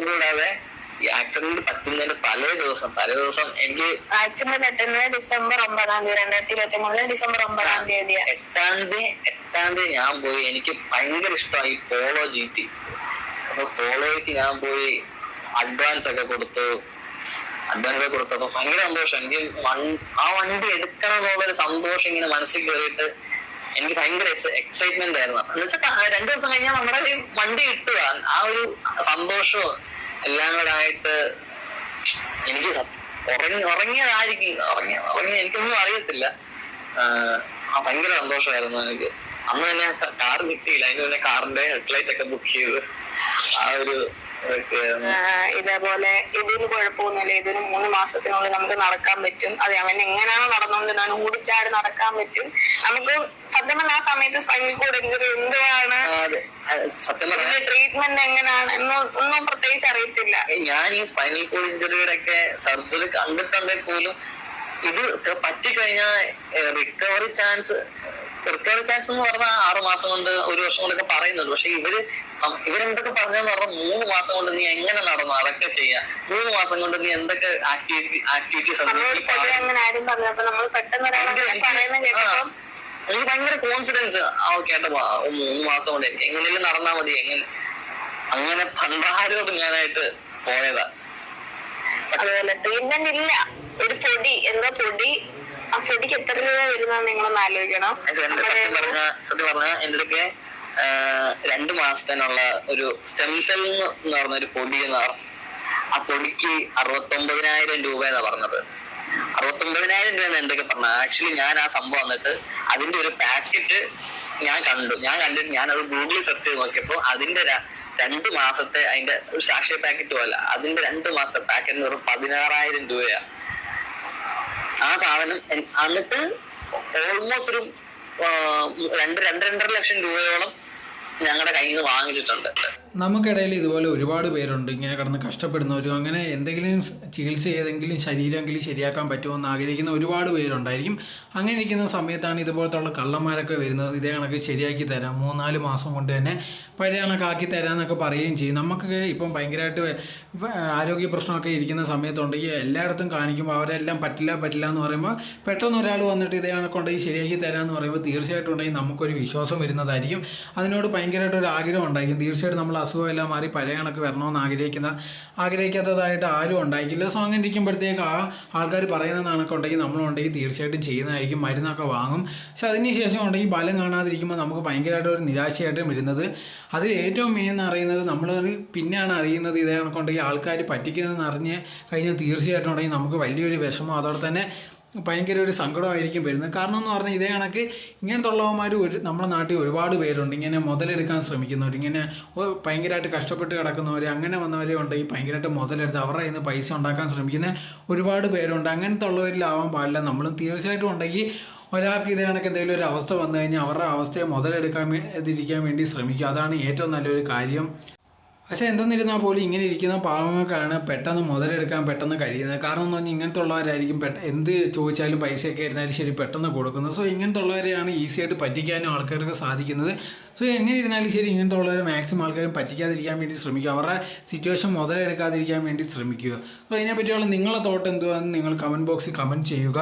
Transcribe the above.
കൂടാതെ ഈ ആക്സിഡന്റ് പറ്റുന്നതിന്റെ തലേ ദിവസം തലേ ദിവസം എനിക്ക് ആക്സിഡന്റ് പറ്റുന്നത് ഡിസംബർ ഒമ്പതാം തീയതി രണ്ടായിരത്തി ഇരുപത്തി മൂന്നിൽ ഡിസംബർ ഒമ്പതാം തീയതി എട്ടാം തീയതി എട്ടാം തീയതി ഞാൻ പോയി എനിക്ക് ഭയങ്കര ഇഷ്ടമായി ഈ പോളോ ജി ടി അപ്പൊ പോളോയ്ക്ക് ഞാൻ പോയി അഡ്വാൻസ് ഒക്കെ കൊടുത്തു. അഡ്വാൻസ് ഒക്കെ കൊടുത്തു അപ്പൊ ഭയങ്കര സന്തോഷം. എനിക്ക് ആ വണ്ടി എടുക്കണം എന്നുള്ളൊരു സന്തോഷം ഇങ്ങനെ മനസ്സിൽ കയറിയിട്ട് എനിക്ക് ഭയങ്കര എക്സൈറ്റ്മെന്റ് ആയിരുന്നു. എന്ന് വെച്ചാൽ രണ്ടു ദിവസം കഴിഞ്ഞാൽ നമ്മുടെ വണ്ടി കിട്ടുക. ആ ഒരു സന്തോഷവും എല്ലാം കൂടെ ആയിട്ട് എനിക്ക് ഉറങ്ങി ഉറങ്ങിയതായിരിക്കും. ഉറങ്ങി ഉറങ്ങി എനിക്കൊന്നും അറിയത്തില്ല. ആ ഭയങ്കര സന്തോഷമായിരുന്നു എനിക്ക്. അന്ന് തന്നെ കാർ കിട്ടിയില്ല. അതിന് തന്നെ കാറിന്റെ ഹെഡ്ലൈറ്റ് ഒക്കെ ബുക്ക് ചെയ്ത് ആ ഒരു ഇതേപോലെ ഇതിന് കുഴപ്പമൊന്നുമില്ല. ഇതിന് മൂന്ന് മാസത്തിനുള്ളിൽ നമുക്ക് നടക്കാൻ പറ്റും. അതെ അവൻ എങ്ങനെയാണോ നടന്നുകൊണ്ടിരുന്നത് ഓടിച്ചാട് നടക്കാൻ പറ്റും. നമുക്ക് സത്യം ആ സമയത്ത് സ്പൈനൽ കോഡ് ഇഞ്ചുറി പറഞ്ഞാൽ ട്രീറ്റ്മെന്റ് എങ്ങനെയാണ്? ഒന്നും പ്രത്യേകിച്ച് അറിയത്തില്ല. ഞാൻ ഈ സ്പൈനൽ കോഡ് ഇഞ്ചുറിയുടെ ഒക്കെ സർജറി കണ്ടിട്ടുണ്ടെങ്കിൽ പോലും ഇത് പറ്റിക്കഴിഞ്ഞാൽ റിക്കവറി ചാൻസ് റിക്കവറി ചാൻസ് എന്ന് പറഞ്ഞാൽ ആറ് മാസം കൊണ്ട് ഒരു വർഷം കൊണ്ടൊക്കെ പറയുന്നുണ്ട്. പക്ഷെ ഇവർ ഇവരെന്തൊക്കെ പറഞ്ഞെന്ന് പറഞ്ഞാൽ മൂന്ന് മാസം കൊണ്ട് നീ എങ്ങനെ നടന്നു? അതൊക്കെ ചെയ്യാ. മൂന്ന് മാസം കൊണ്ട് നീ എന്തൊക്കെ ആക്ടിവിറ്റി ആക്ടിവിറ്റീസ് എനിക്ക് ഭയങ്കര കോൺഫിഡൻസ് ആ കേട്ടപ്പോ മൂന്ന് മാസം കൊണ്ട്. എനിക്ക് എങ്ങനെയും നടന്നാ മതി. എങ്ങനെ അങ്ങനെ പണ്ടാരോട് ഞാനായിട്ട് പോയതാ. അതുപോലെ ട്രീറ്റ്മെന്റ് ഇല്ല ഒരു പൊടി എന്തോ പൊടി ആ പൊടിക്ക് എത്ര രൂപ വരുന്നതെന്ന് നിങ്ങളൊന്ന് ആലോചിക്കണം. സത്യം പറഞ്ഞ എന്റെ അടുക്കെ രണ്ട് മാസത്തിനുള്ള ഒരു സ്റ്റെം സെൽ എന്ന് പറഞ്ഞ ഒരു പൊടി എന്ന് പറഞ്ഞു ആ പൊടിക്ക് അറുപത്തൊമ്പതിനായിരം രൂപ എന്നാ പറഞ്ഞത്. അറുപത്തൊമ്പതിനായിരം രൂപ എന്തൊക്കെ പറഞ്ഞത് ആക്ച്വലി ഞാൻ ആ സംഭവം വന്നിട്ട് അതിന്റെ ഒരു പാക്കറ്റ് ഞാൻ കണ്ടു. ഞാൻ കണ്ടിട്ട് ഞാൻ അത് ഗൂഗിളിൽ സെർച്ച് ചെയ്ത് നോക്കിയപ്പോ അതിന്റെ രണ്ട് മാസത്തെ അതിന്റെ ഒരു സാക്ഷ്യ പാക്കറ്റ് പോലെ. അതിന്റെ രണ്ട് മാസത്തെ പാക്കറ്റ് വെറും പതിനാറായിരം രൂപയാ. ആ സാധനം എന്നിട്ട് ഓൾമോസ്റ്റ് ഒരു രണ്ട് രണ്ട് രണ്ടര ലക്ഷം രൂപയോളം ഞങ്ങളുടെ കയ്യിൽ നിന്ന് വാങ്ങിച്ചിട്ടുണ്ട്. നമുക്കിടയിൽ ഇതുപോലെ ഒരുപാട് പേരുണ്ട്. ഇങ്ങനെ കിടന്ന് കഷ്ടപ്പെടുന്നവരും അങ്ങനെ എന്തെങ്കിലും ചികിത്സ ഏതെങ്കിലും ശരീരമെങ്കിലും ശരിയാക്കാൻ പറ്റുമോ എന്ന് ആഗ്രഹിക്കുന്ന ഒരുപാട് പേരുണ്ടായിരിക്കും. അങ്ങനെ ഇരിക്കുന്ന സമയത്താണ് ഇതുപോലത്തുള്ള കള്ളന്മാരൊക്കെ വരുന്നത്. ഇതേ കണക്ക് ശരിയാക്കി തരാം. മൂന്നാൽ മാസം കൊണ്ട് തന്നെ പഴയ കണക്കാക്കി തരാമെന്നൊക്കെ പറയുകയും ചെയ്യും. നമുക്കൊക്കെ ഇപ്പം ഭയങ്കരമായിട്ട് ആരോഗ്യ പ്രശ്നമൊക്കെ ഇരിക്കുന്ന സമയത്തുണ്ടെങ്കിൽ എല്ലായിടത്തും കാണിക്കുമ്പോൾ അവരെല്ലാം പറ്റില്ല പറ്റില്ല എന്ന് പറയുമ്പോൾ പെട്ടെന്ന് ഒരാൾ വന്നിട്ട് ഇതേ കണക്കുണ്ടെങ്കിൽ ശരിയാക്കി തരാമെന്ന് പറയുമ്പോൾ തീർച്ചയായിട്ടും ഉണ്ടെങ്കിൽ നമുക്കൊരു വിശ്വാസം വരുന്നതായിരിക്കും. അതിനോട് ഭയങ്കരമായിട്ട് ഒരു ആഗ്രഹം ഉണ്ടായിരിക്കും. തീർച്ചയായിട്ടും നമ്മൾ അസുഖമെല്ലാം മാറി പഴയ കണക്ക് വരണമെന്ന് ആഗ്രഹിക്കുന്ന ആഗ്രഹിക്കാത്തതായിട്ട് ആരും ഉണ്ടായിരിക്കില്ല സോ അങ്ങനെ ഇരിക്കുമ്പോഴത്തേക്ക് ആ ആൾക്കാർ പറയുന്ന കണക്ക് ഉണ്ടെങ്കിൽ നമ്മളുണ്ടെങ്കിൽ തീർച്ചയായിട്ടും ചെയ്യുന്നതായിരിക്കും. മരുന്നൊക്കെ വാങ്ങും. പക്ഷെ അതിന് ശേഷം ഉണ്ടെങ്കിൽ ഫലം കാണാതിരിക്കുമ്പോൾ നമുക്ക് ഭയങ്കരമായിട്ട് ഒരു നിരാശയായിട്ടും വരുന്നത്. അതിൽ ഏറ്റവും മെയിൻ എന്ന് അറിയുന്നത് നമ്മൾ പിന്നെയാണ് അറിയുന്നത് ഇതേ കണക്കുണ്ടെങ്കിൽ ആൾക്കാർ പറ്റിക്കുന്നതെന്ന് അറിഞ്ഞ് കഴിഞ്ഞാൽ തീർച്ചയായിട്ടും ഉണ്ടെങ്കിൽ നമുക്ക് വലിയൊരു വിഷമം. അതോടെ തന്നെ ഭയങ്കര ഒരു സങ്കടമായിരിക്കും വരുന്നത്. കാരണം എന്ന് പറഞ്ഞാൽ ഇതേ കണക്ക് ഇങ്ങനത്തെ ഉള്ളവന്മാർ ഒരു നമ്മുടെ നാട്ടിൽ ഒരുപാട് പേരുണ്ട്. ഇങ്ങനെ മുതലെടുക്കാൻ ശ്രമിക്കുന്നവർ ഇങ്ങനെ ഭയങ്കരമായിട്ട് കഷ്ടപ്പെട്ട് കിടക്കുന്നവർ അങ്ങനെ വന്നവരെ ഉണ്ടെങ്കിൽ ഭയങ്കരമായിട്ട് മുതലെടുത്ത് അവരുടെ കയ്യിൽ നിന്ന് പൈസ ഉണ്ടാക്കാൻ ശ്രമിക്കുന്ന ഒരുപാട് പേരുണ്ട്. അങ്ങനത്തെ ഉള്ളവരിലാവാൻ പാടില്ല. നമ്മളും തീർച്ചയായിട്ടും ഉണ്ടെങ്കിൽ ഒരാൾക്ക് ഇതേ കണക്ക് എന്തെങ്കിലും ഒരു അവസ്ഥ വന്നു കഴിഞ്ഞാൽ അവരുടെ അവസ്ഥയെ മുതലെടുക്കാൻ ഇതിരിക്കാൻ വേണ്ടി ശ്രമിക്കുക അതാണ് ഏറ്റവും നല്ലൊരു കാര്യം. പക്ഷേ എന്തെന്നിരുന്നാൽ പോലും ഇങ്ങനെ ഇരിക്കുന്ന പാവങ്ങൾക്കാണ് പെട്ടെന്ന് മുതലെടുക്കാൻ പെട്ടെന്ന് കഴിയുന്നത്. കാരണം എന്ന് പറഞ്ഞാൽ ഇങ്ങനത്തെ ഉള്ളവരായിരിക്കും എന്ത് ചോദിച്ചാലും പൈസയൊക്കെ ആയിരുന്നാലും ശരി പെട്ടെന്ന് കൊടുക്കുന്നത്. സോ ഇങ്ങനത്തെ ഉള്ളവരെയാണ് ഈസി ആയിട്ട് പറ്റിക്കാനും ആൾക്കാർക്ക് സാധിക്കുന്നത്. സോ എങ്ങനെ ഇരുന്നാലും ശരി ഇങ്ങനത്തെ ഉള്ളവരെ മാക്സിമം ആൾക്കാരും പറ്റിക്കാതിരിക്കാൻ വേണ്ടി ശ്രമിക്കുക. അവരുടെ സിറ്റുവേഷൻ മുതലെടുക്കാതിരിക്കാൻ വേണ്ടി ശ്രമിക്കുക. സോ ഇതിനെപ്പറ്റിയുള്ള നിങ്ങളെ തോട്ട് എന്തുവാണെന്ന് നിങ്ങൾ കമന്റ് ബോക്സിൽ കമന്റ് ചെയ്യുക.